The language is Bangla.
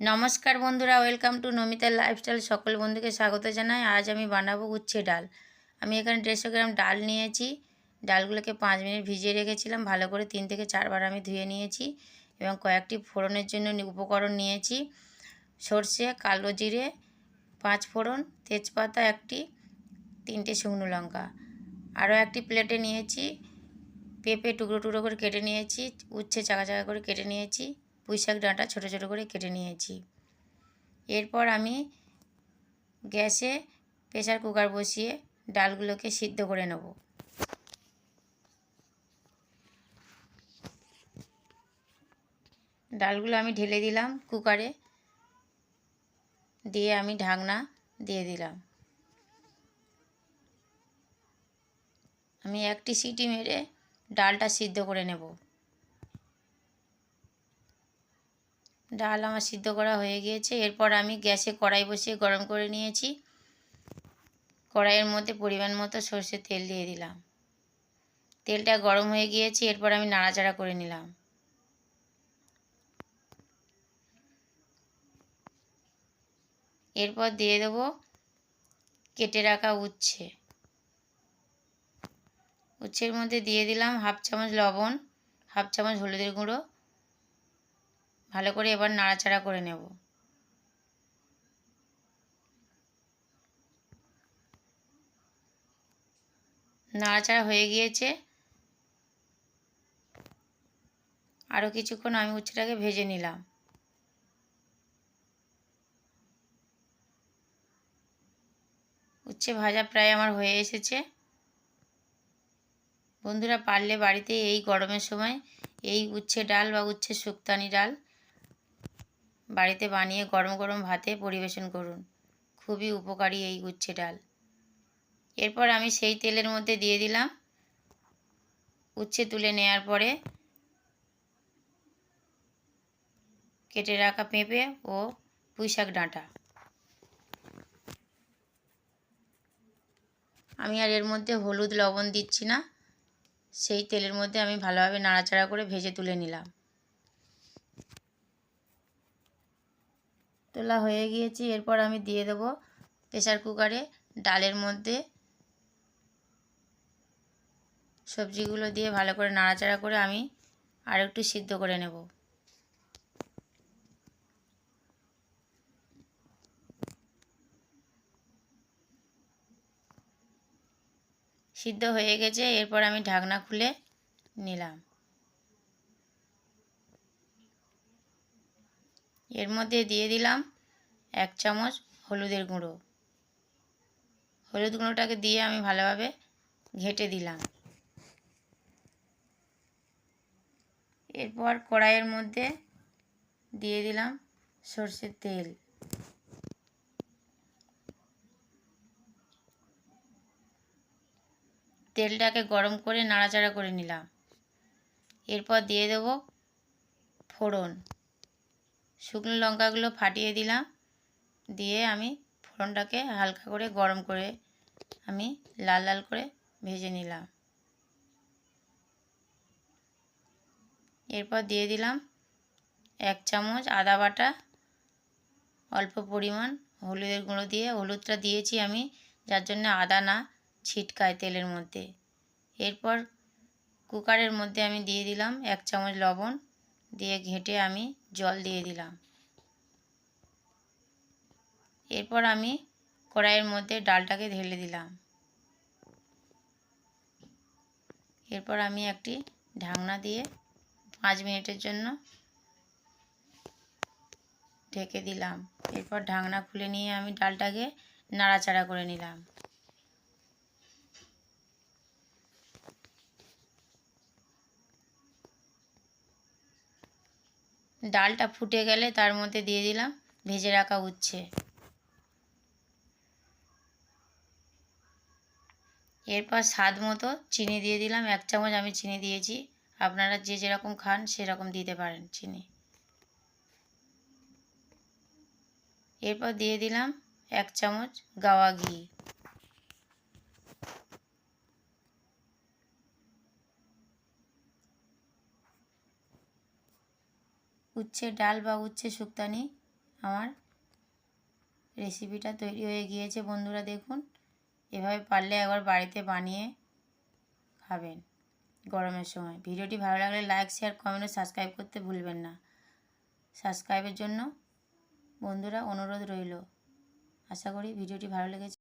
নমস্কার বন্ধুরা, ওয়েলকাম টু নমিতার লাইফস্টাইল সকল বন্ধুকে স্বাগত জানাই। আজ আমি বানাবো উচ্ছে ডাল। আমি এখানে দেড়শো গ্রাম ডাল নিয়েছি। ডালগুলোকে পাঁচ মিনিট ভিজিয়ে রেখেছিলাম। ভালো করে তিন থেকে চারবার আমি ধুয়ে নিয়েছি এবং কয়েকটি ফোড়নের জন্য উপকরণ নিয়েছি। সর্ষে, কালো জিরে, পাঁচ ফোড়ন, তেজপাতা, একটি, তিনটে শুকনো লঙ্কা। আরও একটি প্লেটে নিয়েছি। পেঁপে টুকরো টুকরো করে কেটে নিয়েছি। উচ্ছে চাকা চাকা করে কেটে নিয়েছি। পুঁইশাক ডাঁটা ছোটো ছোটো করে কেটে নিয়েছি। এরপর আমি গ্যাসে প্রেসার কুকার বসিয়ে ডালগুলোকে সিদ্ধ করে নেব। ডালগুলো আমি ঢেলে দিলাম কুকারে। দিয়ে আমি ঢাকনা দিয়ে দিলাম। আমি একটি সিটি মেরে ডালটা সিদ্ধ করে নেব। ডাল আমার সিদ্ধ করা হয়ে গিয়েছে। এরপর আমি গ্যাসে কড়াই বসিয়ে গরম করে নিয়েছি। কড়াইয়ের মধ্যে পরিমাণ মতো সর্ষের তেল দিয়ে দিলাম। তেলটা গরম হয়ে গিয়েছে, এরপর আমি নাড়াচাড়া করে নিলাম। এরপর দিয়ে দেব কেটে রাখা উচ্ছে। উচ্ছের মধ্যে দিয়ে দিলাম হাফ চামচ লবণ, হাফ চামচ হলুদের গুঁড়ো ভালো করে এবার নাড়াচাড়া করে নেব। নাড়াচাড়া হয়ে গিয়েছে। আরও কিছুক্ষণ আমি উচ্ছেটাকে ভেজে নিলাম। উচ্ছে ভাজা প্রায় আমার হয়ে এসেছে। বন্ধুরা, পারলে বাড়িতে এই গরমের সময় এই উচ্ছে ডাল বা উচ্ছে শুক্তানি ডাল বাড়িতে বানিয়ে গরম গরম ভাতে পরিবেশন করুন। খুবই উপকারী এই উচ্ছে ডাল। এরপর আমি সেই তেলের মধ্যে দিয়ে দিলাম। উচ্ছে তুলে নেওয়ার পরে কেটে রাখা পেঁপে ও পুঁইশাক ডাঁটা। আমি আর এর মধ্যে হলুদ লবণ দিচ্ছি না। সেই তেলের মধ্যে আমি ভালোভাবে নাড়াচাড়া করে ভেজে তুলে নিলাম। তোলা হয়ে গিয়েছে। এরপর আমি দিয়ে দেবো প্রেসার কুকারে ডালের মধ্যে সবজিগুলো দিয়ে ভালো করে নাড়াচাড়া করে আমি আর একটু সিদ্ধ করে নেব। সিদ্ধ হয়ে গেছে। এরপর আমি ঢাকনা খুলে নিলাম। এর মধ্যে দিয়ে দিলাম এক চামচ হলুদের গুঁড়ো। হলুদ গুঁড়োটাকে দিয়ে আমি ভালোভাবে ঘেটে দিলাম। এরপর কড়াইয়ের মধ্যে দিয়ে দিলাম সর্ষের তেল। তেলটাকে গরম করে নাড়াচাড়া করে নিলাম। এরপর দিয়ে দেব ফোড়ন। শুকনো লঙ্কাগুলো ফাটিয়ে দিলাম। দিয়ে আমি ফোড়নটাকে হালকা করে গরম করে আমি লাল লাল করে ভেজে নিলাম। এরপর দিয়ে দিলাম এক চামচ আদা বাটা, অল্প পরিমাণ হলুদের গুঁড়ো দিয়ে। হলুদটা দিয়েছি আমি, যার জন্য আদা না ছিটকায় তেলের মধ্যে। এরপর কুকারের মধ্যে আমি দিয়ে দিলাম এক চামচ লবণ দিয়ে ঘেঁটে আমি জল দিয়ে দিলাম। এরপর আমি কড়াইয়ের মধ্যে ডালটাকে ঢেলে দিলাম। এরপর আমি একটি ঢাকনা দিয়ে পাঁচ মিনিটের জন্য ঢেকে দিলাম। এরপর ঢাকনা খুলে নিয়ে আমি ডালটাকে নাড়াচাড়া করে নিলাম। ডালটা ফুটে গেলে তার মধ্যে দিয়ে দিলাম ভেজে রাখা উচ্ছে। এরপর স্বাদ মতো চিনি দিয়ে দিলাম, এক চামচ আমি চিনি দিয়েছি। আপনারা যে যেরকম খান সেরকম দিতে পারেন চিনি। এরপর দিয়ে দিলাম এক চামচ গাওয়া ঘি। উচ্ছে ডাল বা উচ্ছে শুক্তানি আমার রেসিপিটা তৈরি হয়ে গিয়েছে, বন্ধুরা দেখুন। এভাবে পারলে একবার বাড়িতে বানিয়ে খাবেন গরমের সময়। ভিডিওটি ভালো লাগলে লাইক শেয়ার কমেন্ট সাবস্ক্রাইব করতে ভুলবেন না। সাবস্ক্রাইবের জন্য বন্ধুরা অনুরোধ রইল। আশা করি ভিডিওটি ভালো লেগেছে।